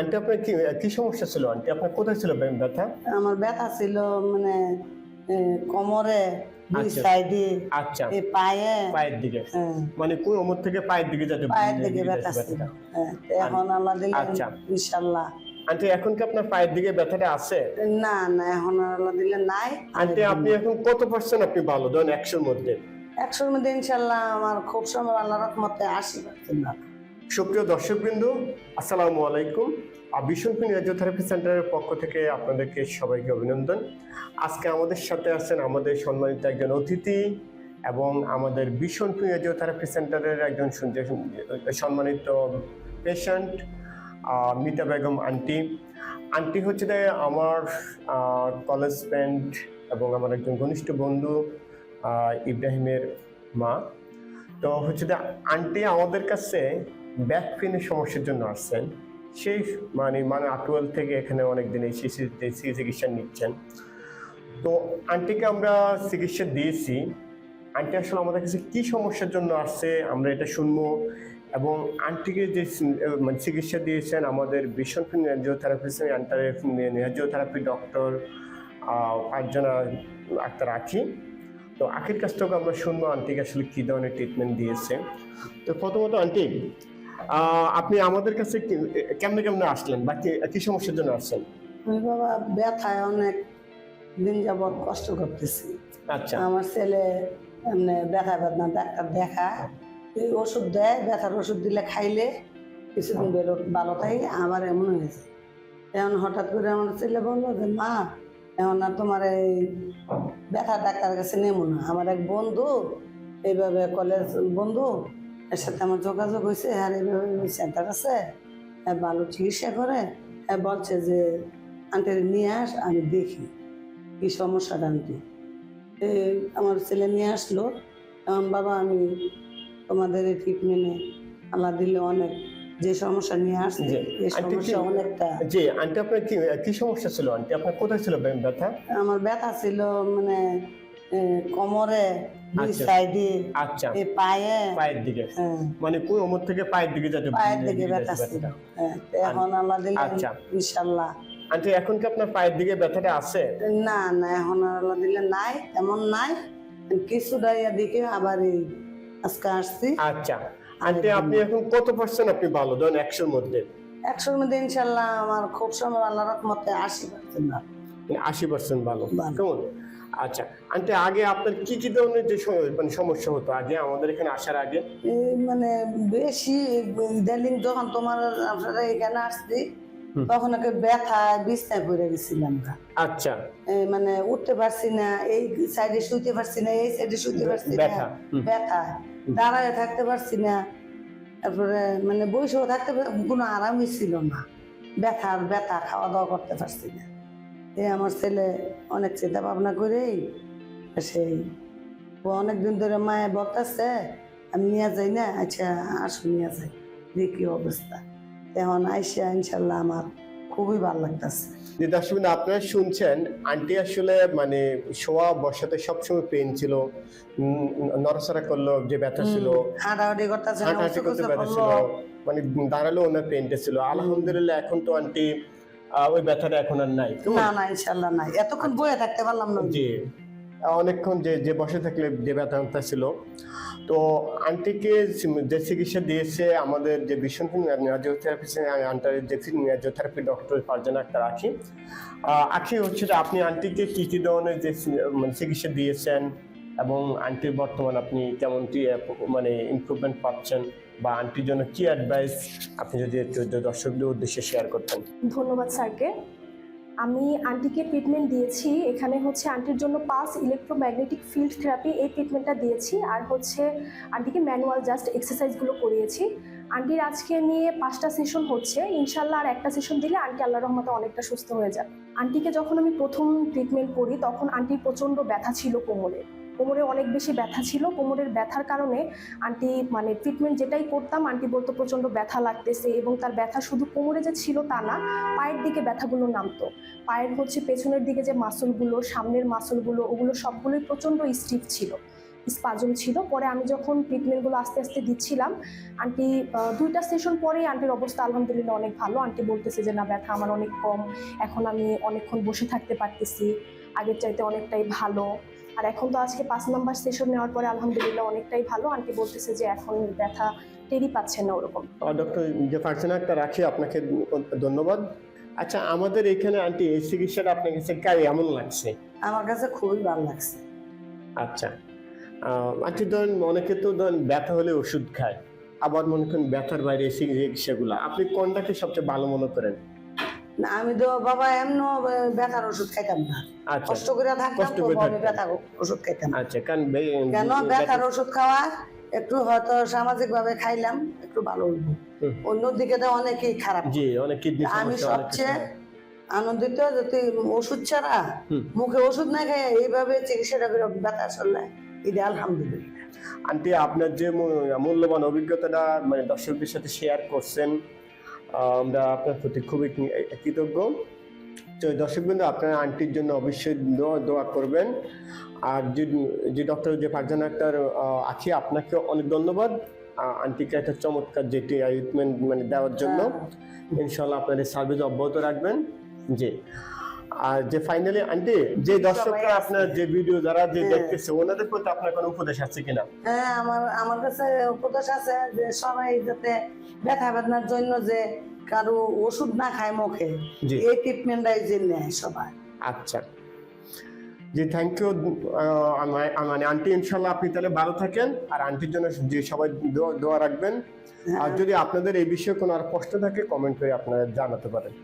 Aunty আপনার কি কি সমস্যা ছিল আন্টি? আপনার কোথায় ছিল ব্যথা? আমার ব্যথা ছিল মানে কোমরে দুই আচ্ছা। সাইডে আচ্ছা। এই পায়ে। পায়ের দিকে। হ্যাঁ, মানে কোন ওমর থেকে পায়ের দিকে যাতে পায়ের দিকে ব্যথা ছিল। হ্যাঁ, এখন আল্লাহ দিলে আচ্ছা। ইনশাল্লাহ। আন্টি এখন কি আপনার পায়ের দিকে ব্যথাটা আছে? না না এখন আল্লাহ দিলে নাই। আন্টি আপনি এখন কত পার্সেন্ট আপনি ভালো? ধরেন একশোর মধ্যে। একশোর মধ্যে ইনশাল্লাহ আমার খুব সময় আল্লাহ রহমতে আশি পার্সেন্ট সুপ্রিয় দর্শকবৃন্দ, আসসালামু আলাইকুম। বিশনপুর রেডিওথেরাপি সেন্টারের পক্ষ থেকে আপনাদেরকে সবাইকে অভিনন্দন। আজকে আমাদের সাথে আছেন আমাদের সম্মানিত একজন অতিথি এবং আমাদের বিশনপুর রেডিওথেরাপি সেন্টারের একজন সম্মানিত patient Mita Begum aunty. Aunty হচ্ছে যে আমার কলেজ ফ্রেন্ড এবং আমার একজন ঘনিষ্ঠ বন্ধু ইব্রাহিমের মা। তো হচ্ছে যে আন্টি আমাদের কাছে ব্যাক পেনের সমস্যার জন্য আসছেন। সেই মানে মানে আটুয়াল থেকে এখানে অনেক দিন এসে এসে চিকিৎসা নিচ্ছেন। তো আন্টিকে আমরা চিকিৎসা দিয়েছি। আন্টি আসলে আমাদের কাছে কি সমস্যার জন্য আসছে আমরা এটা শুনব। এবং আন্টিকে যে মানে চিকিৎসা দিয়েছেন আমাদের ভীষণ নিউজিওথেরাপিস্ট আন্টারে নিউজিওথেরাপি ডক্টর পাঁচজনা আক্তার আখি। তো আখির কাছ থেকে আমরা শুনব আন্টিকে আসলে কী ধরনের ট্রিটমেন্ট দিয়েছে। তো প্রথমত আন্টি আপনি আমাদের কাছে কেমনে কেমনে আসলেন বা কি- সমস্যার জন্য আসছেন? আমি বাবা ব্যথায় অনেক দিন যাবৎ কষ্ট করতেছি। আচ্ছা। আমার ছেলে এমনি ব্যথা বেদনা ডাক্তার দেখায় এই ওষুধ দেয় ব্যথার ওষুধ দিলে খাইলে কিছুদিন বেরো ভালো থাকে আবার এমন হয়েছে এখন হঠাৎ করে আমার ছেলে বলল যে মা এখন আর তোমার এই ব্যথার ডাক্তার কাছে নেব না। আমার এক বন্ধু এইভাবে কলেজ বন্ধু এর সাথে আমার যোগাযোগ হয়েছে আর এইভাবে সেন্টার আছে ভালো চিকিৎসা করে বলছে যে আন্টি নিয়ে আস আমি দেখি কি সমস্যাটা আন্টি আমার ছেলে নিয়ে আসলো বাবা আমি তোমাদের এই ট্রিটমেন্টে আল্লাহ দিলে অনেক যে সমস্যা নিয়ে আসছে। এই সমস্যা অনেকটা জি আন্টি আপনার কি কি সমস্যা ছিল আন্টি আপনার কোথায় ছিল ব্যথা আমার ব্যথা ছিল মানে কোমরে দুই আচ্ছা। সাইডে আচ্ছা। এই পায়ে পায়ের দিকে। হ্যাঁ, মানে কোন ওমর থেকে পায়ের দিকে যাতে পায়ের দিকে ব্যথা ছিল ব্যথাটা। হ্যাঁ, তো এখন আল্লাহ দিলে আচ্ছা। ইনশাল্লাহ। আন্টি এখন কি আপনার পায়ের দিকে ব্যথাটা আছে না না এখন আল্লাহ দিলে নাই তেমন নাই। কিছুটা ইয়া দিকে আবার এই আজকে আসছি। আচ্ছা। আন্টি আপনি এখন কত পার্সেন্ট আপনি ভালো? ধরেন একশোর মধ্যে। একশোর মধ্যে ইনশাল্লাহ আমার খুব সময় আল্লাহ রহমতে আশি পার্সেন্ট আশি পার্সেন্ট ভালো। কেমন? আচ্ছা আন্টি আগে আপনার কি কি ধরনের যে মানে সমস্যা হতো? আগে আমাদের এখানে আসার আগে? মানে বেশি ইদানিং যখন তোমার আপনারা এখানে আসছি তখন ওকে ব্যথা বিছনায় পড়ে গেছিলাম আচ্ছা। মানে উঠতে পারছি না এই সাইডে শুইতে পারছি না এই সাইডে শুইতে পারছি না। ব্যথা, দাঁড়ায় থাকতে পারছি না। তারপরে মানে বসেও থাকতে কোনো আরামই ছিল না। ব্যথা আর ব্যথা খাওয়া দাওয়া করতে পারছি না। এই আমার ছেলে অনেক চিন্তা ভাবনা করেই সেই ও অনেকদিন ধরে মায়ে বলতেছে আমি নিয়ে যাই না আচ্ছা আসো নিয়ে যাই। দেখি অবস্থা। এখন আইসা ইনশাল্লাহ আমার খুবই ভালো লাগতেছে। যে দর্শক আপনারা শুনছেন আন্টি আসলে মানে শোয়া বসাতে সবসময় পেন ছিল নড়াচড়া করল যে ব্যথা ছিল হাঁটাহাঁটি করতে ব্যথা ছিল মানে দাঁড়াল ওনার পেনটা ছিল। আলহামদুলিল্লাহ এখন তো আন্টি ওই ব্যথাটা এখন আর নাই। না না ইনশাল্লাহ নাই। এতক্ষণ বয়ে থাকতে পারলাম না। জি। অনেকক্ষণ যে যে বসে থাকলে যে ব্যথাটা ছিল। তো আন্টিকে যে চিকিৎসা দিয়েছে আমাদের যে বিশ্বনপুর নিউজিওথেরাপি আন্টারের যে নিউজিওথেরাপি ডক্টর ফারজানা আক্তার আখি। আখি হচ্ছে আপনি আন্টিকে কী কী ধরনের যে মানে চিকিৎসা দিয়েছেন এবং আন্টির বর্তমান আপনি কেমন কি মানে ইম্প্রুভমেন্ট পাচ্ছেন? বা আন্টির জন্য কি অ্যাডভাইস আপনি যদি দর্শকদের উদ্দেশ্যে শেয়ার করতেন? ধন্যবাদ স্যারকে। আমি আন্টিকে ট্রিটমেন্ট দিয়েছি। এখানে হচ্ছে আন্টির জন্য পাস ইলেকট্রোম্যাগনেটিক ফিল্ড থেরাপি এই ট্রিটমেন্টটা দিয়েছি। আর হচ্ছে আন্টিকে ম্যানুয়াল জাস্ট এক্সারসাইজগুলো করিয়েছি। আন্টির আজকে নিয়ে পাঁচটা সেশন হচ্ছে। ইনশাল্লাহ আর একটা সেশন দিলে আন্টি আল্লাহ রহমতে অনেকটা সুস্থ হয়ে যাবে। আন্টিকে যখন আমি প্রথম ট্রিটমেন্ট করি, তখন আন্টির প্রচণ্ড ব্যথা ছিল কোমরে। কোমরে অনেক বেশি ব্যথা ছিল। কোমরের ব্যথার কারণে আন্টি মানে ট্রিটমেন্ট যেটাই করতাম, আন্টি বলতো প্রচণ্ড ব্যথা লাগতেছে এবং তার ব্যথা শুধু কোমরে যে ছিল তা না, পায়ের দিকে ব্যথাগুলো নামতো। পায়ের হচ্ছে পেছনের দিকে যে মাসলগুলো সামনের মাসলগুলো ওগুলো সবগুলোই প্রচণ্ড স্টিফ ছিল স্পাজম ছিল। পরে আমি যখন ট্রিটমেন্টগুলো আস্তে আস্তে দিচ্ছিলাম, আন্টি দুইটা সেশন পরেই আন্টির অবস্থা আলহামদুলিল্লাহ অনেক ভালো। আন্টি বলতেছে যে, না, ব্যথা আমার অনেক কম, এখন আমি অনেকক্ষণ বসে থাকতে পারতেছি, আগের চাইতে অনেকটাই ভালো। আর এখন তো আজকে পাঁচ নাম্বার সেশন নেওয়ার পরে আলহামদুলিল্লাহ অনেকটাই ভালো। আন্টি বলতেছে যে এখন ব্যথা টেরি পাচ্ছে না ওরকম। ডক্টর যে ফার্সেনা একটা রাখি আপনাকে ধন্যবাদ। আচ্ছা আমাদের এখানে আন্টি এই চিকিৎসাটা আপনার কাছে কেমন লাগছে? আমার কাছে খুবই ভালো লাগছে। আচ্ছা আন্টি ধরেন অনেকে তো ধরেন ব্যথা হলে ওষুধ খায় আবার মনে করেন ব্যথার বাইরে চিকিৎসাগুলো। আপনি কোনটাকে সবচেয়ে ভালো মনে করেন? না, আমি তো বাবা এমন ব্যথার ওষুধ খাইতাম না। আচ্ছা। কষ্ট করে থাকতাম আমি থাকতেন। ওষুধ খাইতাম। আচ্ছা কারণ কেন ব্যথার ওষুধ খাওয়া? একটু হয়তো সামাজিক ভাবে খাইলাম একটু ভালো হইব। অন্যদিকে তো অনেকেই খারাপ। জি অনেক কিডনি আমি সবচেয়ে আনন্দিত যে তুই ওষুধ ছাড়া মুখে ওষুধ না খাই এইভাবে চিকিৎসাটা করে ব্যথা চললে এটা আলহামদুলিল্লাহ। আন্টি আপনার যে মূল্যবান অভিজ্ঞতাটা মানে দর্শকদের সাথে শেয়ার করছেন আমরা আপনার প্রতি খুবই কৃতজ্ঞ। তো দর্শকবৃন্দ আপনার আন্টির জন্য অবশ্যই দোয়া করবেন। আর যে যে ডক্টর যে ফারজান আক্তার আছে আপনাকে অনেক ধন্যবাদ। আন্টিকে একটা চমৎকার যে ট্রিটমেন্ট মানে দেওয়ার জন্য। হ্যাঁ। ইনশাল্লাহ আপনাদের সার্ভিস অব্যাহত রাখবেন। জি। আর যে ফাইনালি আন্টি যে দর্শকরা আপনার যে ভিডিও যারা যে হ্যাঁ। দেখতেছে ওনাদের প্রতি আপনার কোনো উপদেশ আছে কিনা? হ্যাঁ আমার আমার কাছে উপদেশ আছে যে সবাই যাতে ব্যথা বেদনার জন্য যে কারও ওষুধ না খায় মুখে এই ট্রিটমেন্টটাই যে নেয় সবাই। আচ্ছা। জি থ্যাংক ইউ মানে আন্টি ইনশাল্লাহ আপনি তাহলে ভালো থাকেন। আর আন্টির জন্য যে সবাই দোয়া- রাখবেন। আর যদি আপনাদের এই বিষয়ে কোনো আর প্রশ্ন থাকে কমেন্ট করে আপনারা জানাতে পারেন।